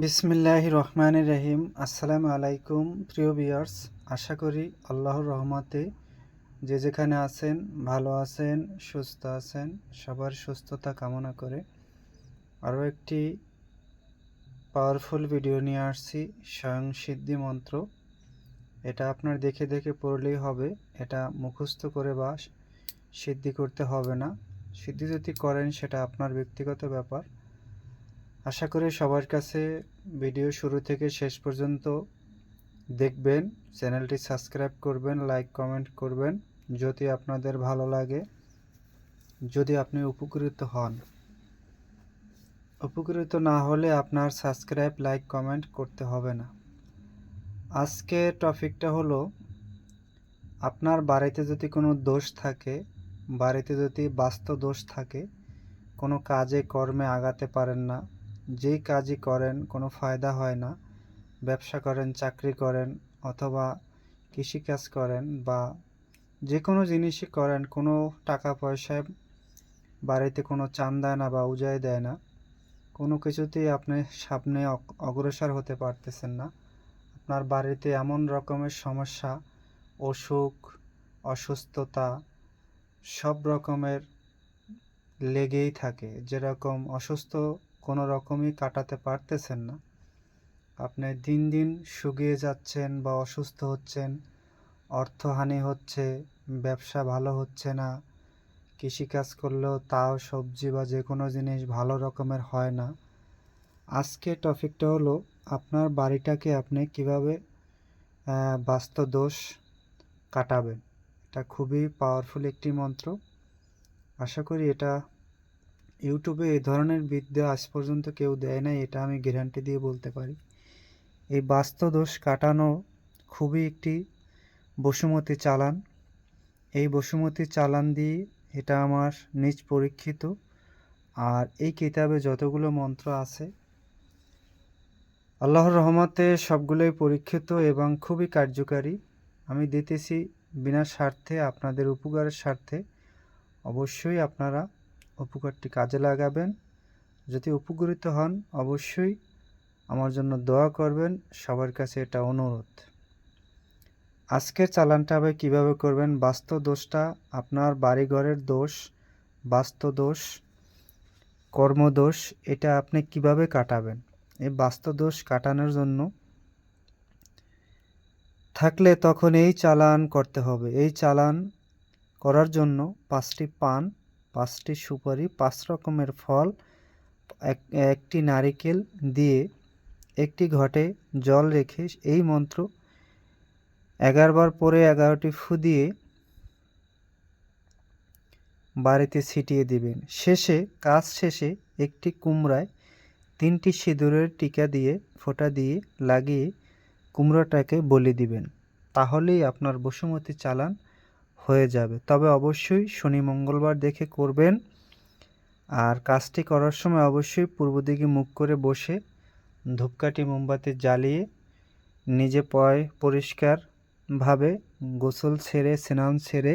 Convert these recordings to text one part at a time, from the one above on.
বিসমিল্লাহ রহমান রহিম। আসসালামু আলাইকুম, প্রিয় বিয়ার্স আশা করি আল্লাহর রহমতে যে যেখানে আছেন, ভালো আছেন, সুস্থ আছেন, সবার সুস্থতা কামনা করে আরও একটি পাওয়ারফুল ভিডিও নিয়ে আসছি, স্বয়ং সিদ্ধি মন্ত্র। এটা আপনার দেখে দেখে পড়লেই হবে, এটা মুখস্থ করে বা সিদ্ধি করতে হবে না। সিদ্ধি যদি করেন, সেটা আপনার ব্যক্তিগত ব্যাপার। আশা করি সবার কাছে ভিডিও শুরু থেকে শেষ পর্যন্ত দেখবেন। চ্যানেলটি সাবস্ক্রাইব করবেন, লাইক, কমেন্ট করবেন যদি আপনাদের ভালো লাগে। যদি আপনি উপকৃত হন। উপকৃত না হলে আপনার সাবস্ক্রাইব, লাইক, কমেন্ট করতে হবে না। আজকে টপিকটা হলো, আপনার বাড়িতে যদি কোনো দোষ থাকে, বাড়িতে যদি বাস্তু দোষ থাকে, কোনো কাজে, কর্মে আগাতে পারেন না যেই কাজই করেন, কোনো ফায়দা হয় না। ব্যবসা করেন, চাকরি করেন অথবা কৃষিকাজ করেন বা যে কোনো জিনিসই করেন, কোনো টাকা পয়সায় বাড়িতে কোনো চান দেয় না বা উজায় দেয় না। কোনো কিছুতেই আপনি সামনে অগ- অগ্রসর হতে পারতেছেন না। আপনার বাড়িতে এমন রকমের সমস্যা, অসুখ, অসুস্থতা, সব রকমের লেগেই থাকে। যেরকম অসুস্থ কোনো রকমই কাটাতে পারতেছেন না। আপনি দিন দিন শুকিয়ে যাচ্ছেন বা অসুস্থ হচ্ছেন অর্থহানি হচ্ছে ব্যবসা ভালো হচ্ছে না কৃষিকাজ করলেও তাও সবজি বা যে কোনো জিনিস ভালো রকমের হয় না। আজকে টপিকটা হলো আপনার বাড়িটাকে আপনি কীভাবে আহ, বাস্তু দোষ কাটাবেন? এটা খুবই পাওয়ারফুল একটি মন্ত্র। আশা করি এটা ইউটিউবে এ ধরনের বিদ্যা আজ পর্যন্ত কেউ দেয় নাই, এটা আমি গ্যারান্টি দিয়ে বলতে পারি। এই বাস্তু দোষ কাটানো খুবই একটি বসুমতী চালান। এই বসুমতী চালান দিয়ে এটা আমার নিজ পরীক্ষিত। আর এই কিতাবে যতগুলো মন্ত্র আছে, আল্লাহর রহমতে সবগুলোই পরীক্ষিত এবং খুবই কার্যকারী। আমি দিতেছি বিনা স্বার্থে, আপনাদের উপকারের স্বার্থে। অবশ্যই আপনারা উপকারটি কাজে লাগাবেন। যদি উপকৃত হন, অবশ্যই আমার জন্য দোয়া করবেন। সবার কাছে এটা অনুরোধ। আজকের চালানটা আবার কীভাবে করবেন? বাস্তু দোষটা আপনার বাড়িঘরের দোষ বাস্তু দোষ, কর্মদোষ, এটা আপনি কীভাবে কাটাবেন? এই বাস্তু দোষ কাটানোর জন্য থাকলে তখন এই চালান করতে হবে। এই চালান করার জন্য পাঁচটি পান পাঁচটি সুপারি, পাঁচ রকমের ফল, এক- একটি নারিকেল দিয়ে একটি ঘটে জল রেখে এই মন্ত্র এগারোবার পরে এগারোটি ফু দিয়ে বাড়িতে ছিটিয়ে দিবেন। শেষে, কাজ শেষে একটি কুমড়ায় তিনটি সিঁদুরের টিকা দিয়ে, ফোঁটা দিয়ে লাগিয়ে কুমড়োটাকে বলি দিবেন। তাহলেই আপনার বসুমতী চালান হয়ে যাবে। তবে অবশ্যই শনি মঙ্গলবার দেখে করবেন আর কাজটি করার সময় অবশ্যই পূর্ব দিকে মুখ করে বসে ধূপকাঠি মোমবাতি জ্বালিয়ে নিজে পয় পরিষ্কারভাবে গোসল ছেড়ে স্নান ছেড়ে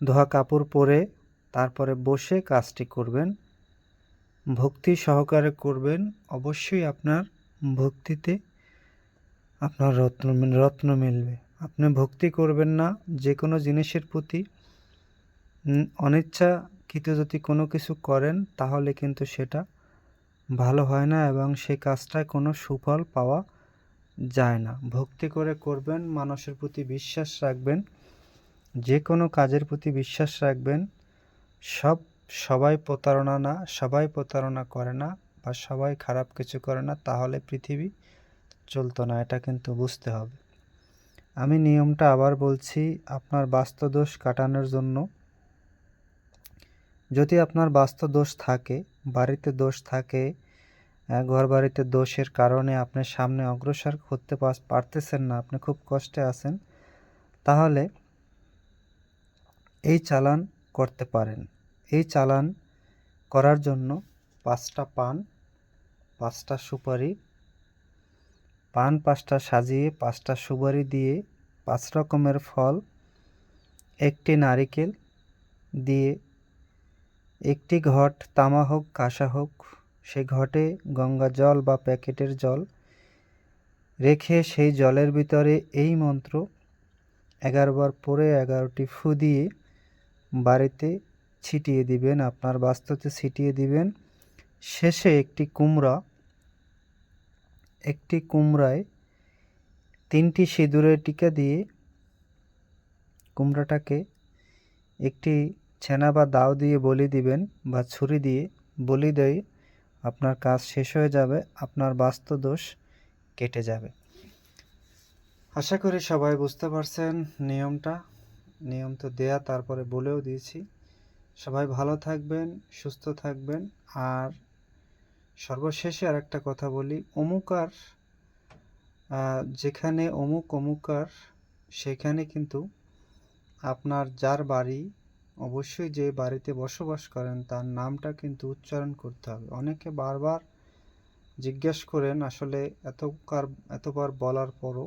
ধোয়া কাপড় পরে তারপরে বসে কাজটি করবেন। ভক্তি সহকারে করবেন। অবশ্যই আপনার ভক্তিতে আপনার রত্ন রত্ন মিলবে। আপনি ভক্তি করবেন না, যে কোনো জিনিসের প্রতি অনিচ্ছাকৃত যদি কোনো কিছু করেন, তাহলে কিন্তু সেটা ভালো হয় না এবং সেই কাজটায় কোনো সুফল পাওয়া যায় না। ভক্তি করে করবেন, মানুষের প্রতি বিশ্বাস রাখবেন, যে কোনো কাজের প্রতি বিশ্বাস রাখবেন, সব, সবাই প্রতারণা না, সবাই প্রতারণা করে না বা সবাই খারাপ কিছু করে না, তাহলে পৃথিবী চলতো না, এটা কিন্তু বুঝতে হবে। আমি নিয়মটা আবার বলছি, আপনার বাস্তু দোষ কাটানোর জন্য। যদি আপনার বাস্তু দোষ থাকে, বাড়িতে দোষ থাকে ঘর বাড়িতে দোষের কারণে আপনি সামনে অগ্রসর করতে পারতেছেন না, আপনি খুব কষ্টে আছেন, তাহলে এই চালান করতে পারেন। এই চালান করার জন্য পাঁচটা পান, পাঁচটা সুপারি পান পাঁচটা সাজিয়ে পাঁচটা সুপারি দিয়ে পাঁচ রকমের ফল, একটি নারিকেল দিয়ে একটি ঘট তামা হোক কাঁসা হোক সেই ঘটে গঙ্গা জল বা প্যাকেটের জল। রেখে সেই জলের ভিতরে এই মন্ত্র, এগারো বার পরে এগারোটি ফু দিয়ে বাড়িতে ছিটিয়ে দিবেন, আপনার বাস্তুতে ছিটিয়ে দিবেন। শেষে একটি কুমড়া একটি কুমড়ায় তিনটি সিঁদুরের টিকা দিয়ে কুমড়াটাকে একটি ছেনা বা দাও দিয়ে বলি দিবেন বা ছুরি দিয়ে বলি দেয় আপনার কাজ শেষ হয়ে যাবে, আপনার বাস্তু দোষ কেটে যাবে। আশা করি সবাই বুঝতে পারছেন নিয়মটা। নিয়ম তো দেয়া, তারপরে বলেও দিয়েছি। সবাই ভালো থাকবেন, সুস্থ থাকবেন, আর সর্বশেষে আর একটা কথা বলি। অমুকার যেখানে অমুক অমুকার সেখানে কিন্তু আপনার যার বাড়ি, অবশ্যই যে বাড়িতে বসবাস করেন, তার নামটা কিন্তু উচ্চারণ করতে হবে। অনেকে বারবার জিজ্ঞেস করেন, আসলে এতকার, এতবার বলার পরও।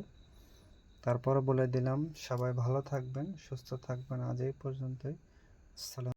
তারপরে বলে দিলাম, সবাই ভালো থাকবেন, সুস্থ থাকবেন। আজ এই পর্যন্তই।